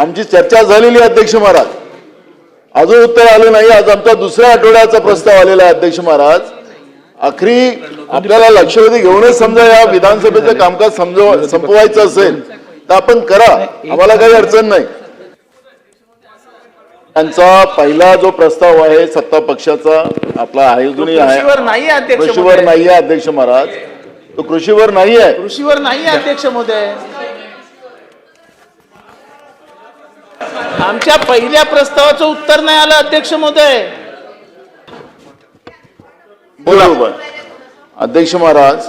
आमची चर्चा झालेली अध्यक्ष महाराज. अजून उत्तर आलं नाही आज आमचा दुसऱ्या आठवड्याचा प्रस्ताव आलेला आहे अध्यक्ष महाराज. आखरी आपल्याला लक्षवेधी घेऊनच समजा या विधानसभेचं कामकाज समजव संपवायचं असेल तर आपण करा. आम्हाला काही अडचण नाही. त्यांचा पहिला जो प्रस्ताव आहे सत्ता पक्षाचा आपला आहे अजूनही आहे. कृषीवर नाही आहे अध्यक्ष कृषीवर महोदय. नाही आहे अध्यक्ष महाराज. तो कृषीवर नाही आहे. कृषीवर नाही आहे अध्यक्ष महोदय. आमच्या पहिल्या प्रस्तावाचं उत्तर नाही आलं अध्यक्ष महोदय. बरोबर. अध्यक्ष महाराज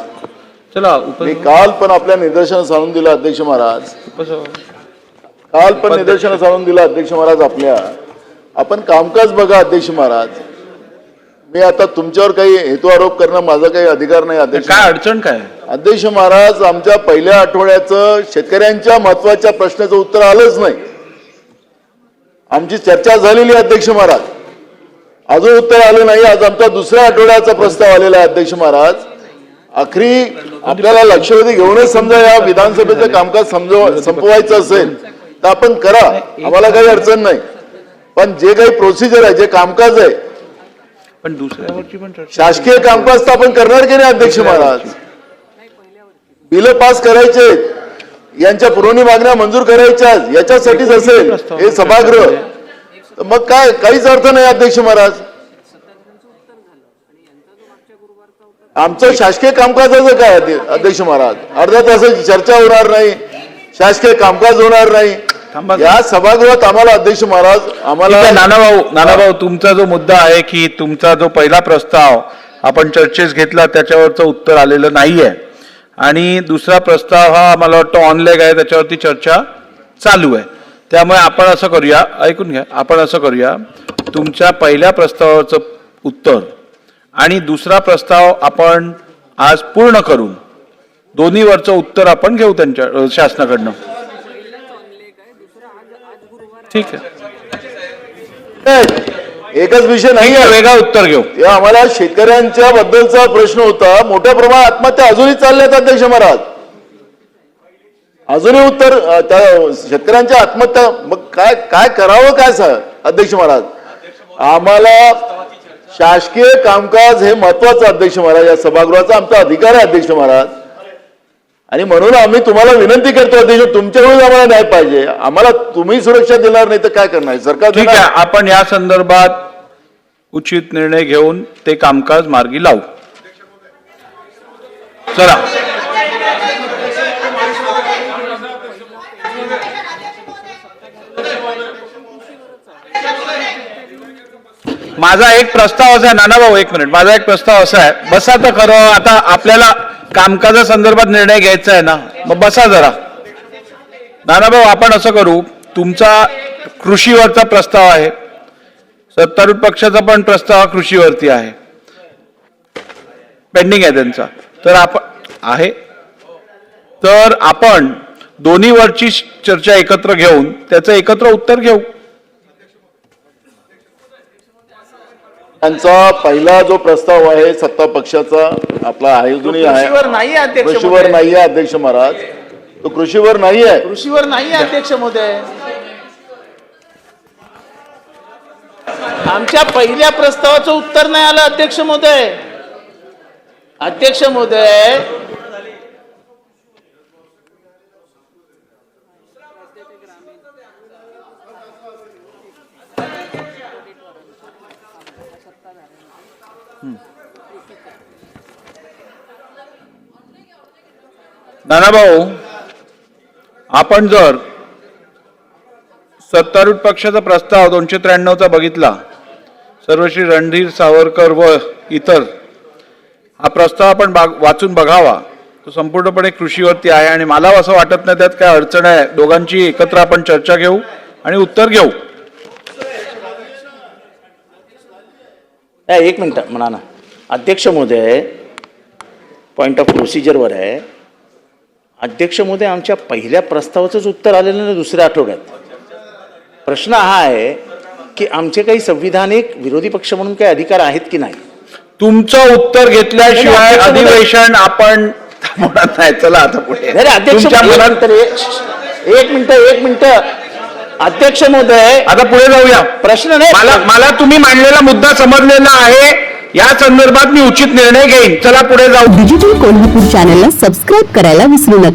चला मी काल पण आपल्या निदर्शनास आणून दिलं अध्यक्ष महाराज. काल पण निदर्शनास आणून दिलं अध्यक्ष महाराज आपल्या. आपण कामकाज बघा अध्यक्ष महाराज. मी आता तुमच्यावर काही हेतू आरोप करणं माझा काही अधिकार नाही अध्यक्ष काय अडचण काय? अध्यक्ष महाराज आमच्या पहिल्या आठवड्याचं शेतकऱ्यांच्या महत्त्वाच्या प्रश्नाचं उत्तर आलंच नाही. आमची चर्चा झालेली आहे, अध्यक्ष महाराज. अजून उत्तर आलं नाही आज आमचा दुसऱ्या आठवड्याचा प्रस्ताव आलेला आहे अध्यक्ष महाराज. आखरी आपल्याला लक्षवेधी घेऊनच समजा या विधानसभेचं कामकाज समजव संपवायचं असेल तर आपण करा. आम्हाला काही अडचण नाही. पण जे काही प्रोसिजर आहे जे कामकाज आहे पण दुसऱ्यावरची पण चर्चा शासकीय कामकाज तर आपण करणार की नाही अध्यक्ष महाराज? बिल पास करायचे यांच्या पुरवणी मागण्या मंजूर करायच्या याच्यासाठीच असेल हे सभागृह. तर मग काय काहीच अर्थ नाही अध्यक्ष महाराज. आमचं शासकीय कामकाजाचं काय अध्यक्ष महाराज? अर्ध्या तासाची चर्चा होणार नाही शासकीय कामकाज होणार नाही. या सभागृहात आम्हाला अध्यक्ष महाराज आम्हाला नानाभाऊ नानाभाऊ तुमचा जो मुद्दा आहे की तुमचा जो पहिला प्रस्ताव आपण चर्चेस घेतला त्याच्यावरचं उत्तर आलेलं नाहीये. आणि दुसरा प्रस्ताव हा मला वाटतं ऑनलाईन आहे त्याच्यावरती चर्चा चालू आहे. त्यामुळे आपण असं करूया ऐकून घ्या आपण असं करूया. तुमच्या पहिल्या प्रस्तावाचं उत्तर आणि दुसरा प्रस्ताव आपण आज पूर्ण करून दोन्हीवरचं उत्तर आपण घेऊ त्यांच्या अ, शासनाकडनं. ठीक आहे. एकच विषय नाही आहे. वेगळा उत्तर घेऊ. ते आम्हाला शेतकऱ्यांच्या बद्दलचा प्रश्न होता. मोठ्या प्रमाणात आत्महत्या अजूनही चालल्यात अध्यक्ष महाराज. अजूनही उत्तर अ, त्या शेतकऱ्यांच्या आत्महत्या मग काय काय करावं काय सा अध्यक्ष महाराज. आम्हाला शासकीय कामकाज हे महत्वाचं अध्यक्ष महाराज. या सभागृहाचा आमचा अधिकार आहे अध्यक्ष महाराज. आणि म्हणून आम्ही तुम्हाला विनंती करतो अध्यक्ष तुमच्याकडून आम्हाला न्याय पाहिजे. आम्हाला तुम्ही सुरक्षा देणार नाही तर काय करणार? सरकार ठीक? आहे आपण या संदर्भात उचित निर्णय घेऊन ते कामकाज मार्गी लावू. चला. माझा एक प्रस्ताव असा आहे नानाभाऊ एक मिनिट. माझा एक प्रस्ताव असा आहे बसा तर खरं आता आपल्याला कामकाजा संदर्भात निर्णय घ्यायचा आहे ना मग बसा जरा. नानाभाऊ आपण असं करू तुमचा कृषीवरचा प्रस्ताव आहे. सत्तारूढ पक्षाचा पण प्रस्ताव हा कृषीवरती आहे. पेंडिंग आहे त्यांचा. तर आपण आहे. तर आपण दोन्हीवरची चर्चा एकत्र घेऊन त्याचं एकत्र उत्तर घेऊ. त्यांचा पहिला जो प्रस्ताव आहे सत्ता पक्षाचा आपला आहे अजूनही आहे. कृषीवर नाही आहे अध्यक्ष कृषीवर महोदय. नाही आहे अध्यक्ष महाराज. तो कृषीवर नाही आहे कृषीवर नाही आहे अध्यक्ष महोदय. आमच्या पहिल्या प्रस्तावाचं उत्तर नाही आलं अध्यक्ष महोदय. अध्यक्ष महोदय नानाभाऊ आपण जर सत्तारूढ पक्षाचा प्रस्ताव दोनशे त्र्याण्णवचा बघितला सर्वश्री रणधीर सावरकर व इतर हा प्रस्ताव आपण बाग- वाचून बघावा. तो संपूर्णपणे कृषीवरती आहे आणि मला असं वाटत नाही त्यात काय अडचण आहे. दोघांची एकत्र आपण चर्चा घेऊ आणि उत्तर घेऊ नाही, एक मिनिट म्हणा ना अध्यक्ष महोदय पॉईंट ऑफ प्रोसिजरवर आहे. अध्यक्ष महोदय आमच्या पहिल्या प्रस्तावाचंच उत्तर आलेलं नाही दुसऱ्या आठवड्यात. प्रश्न हा आहे की आमचे काही संविधानिक विरोधी पक्ष म्हणून काही अधिकार आहेत की नाही? तुमचं उत्तर घेतल्याशिवाय अधिवेशन आपण नाही. चला आता पुढे. अध्यक्ष. एक मिनिट एक मिनिट. अध्यक्ष महोदय आता पुढे जाऊया. प्रश्न नाही. मला मला तुम्ही मांडलेला मुद्दा समजलेला आहे. या संदर्भात मी उचित निर्णय घेईन. चला पुढे जाऊ. डिजिटल कोल्हापूर चॅनलला सबस्क्राईब करायला विसरू नका.